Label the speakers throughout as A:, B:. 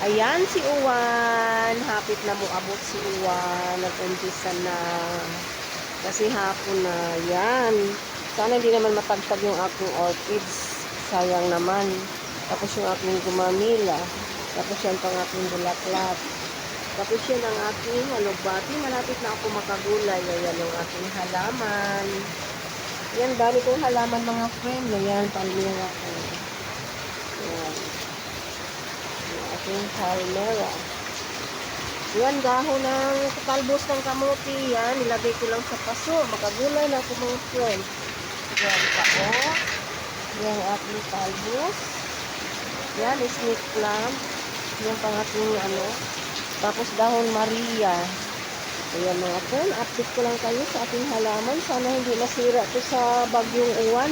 A: Ayan si Uwan. Hapit na mo abot si Uwan. Nag-umpisa na. Kasi hapon na. Yan. Sana hindi naman matagtag yung aking orchids. Sayang naman. Tapos yung aking gumamila. Tapos yan pang aking bulaklak. Tapos yan ang aking alugbati. Malapit na ako makagulay. Ayan yung aking halaman. Yan, dami kong halaman mga friend. Ayan, palmira ko. Ayan. Aking palmera. Yan, dahon ng talbos ng kamuti. Yan, nilagay ko lang sa paso. Makagulay na ako mga friend. Yan, pao. Yan, aking talbos. Yan, snake plant. Yan pang aking ano. Tapos dahon Maria. Ayan mga friend, update ko lang kayo sa ating halaman. Sana hindi masira to sa bagyong uwan.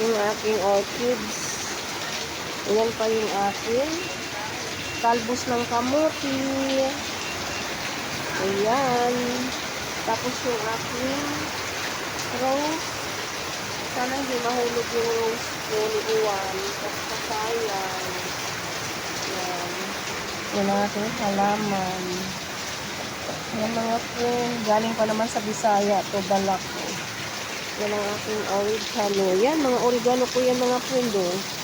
A: Yung aking orchids. Ayan pa yung aking talbos ng kamuti. Ayan. Tapos yung aking rose. Sana hindi mahulog yung rose ko ni uwan. Kasi sayang. Ayan. Yan ang aking halaman. Yan mga friend. Galing pa naman sa Bisaya. to dala ko. Yan ang aking oregano. Yan, mga oregano ko yan mga friend. Oh.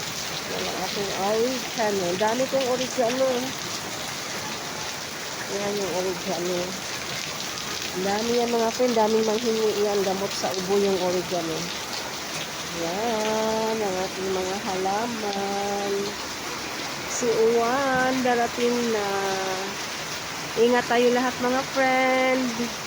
A: Yan ang aking oregano. Dami kong oregano. Yan yung oregano. Dami yan mga friend. Daming manghingi yan. Gamot sa ubo yung oregano. Yan ang ating mga halaman. Si Uwan, darating na. Ingat tayo lahat mga friend.